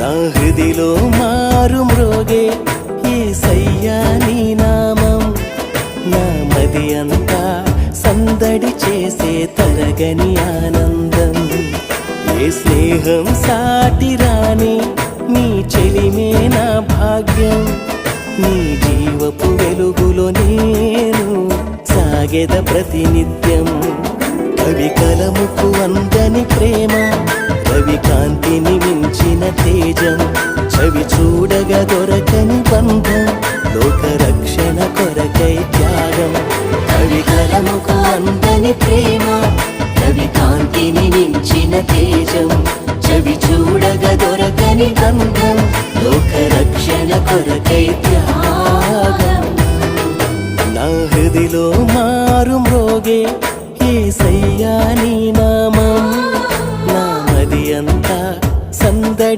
నా హృదిలో మారు మ్రోగే సయ్యా నీ నామం. నా మది అంతా సందడి చేసే తరగని ఆనందం. ఏ స్నేహం సాటి రాని నీ చెలిమే నా భాగ్యం. నీ జీవపు వెలుగులో నేను సాగేద ప్రతినిత్యం. వెతగ దొరకని బంధం లోక రక్షణ కొరకై త్యాగం. కవి కలముకు అందని ప్రేమ కవి కాంతిని మించిన తేజం. చవి చూడగ దొరకని గంధం లోక రక్షణ కొరకై త్యాగం. నా హృదిలో మారు మ్రోగే ఏసయ్యా నీ నామం. నా మది అంతా సందడి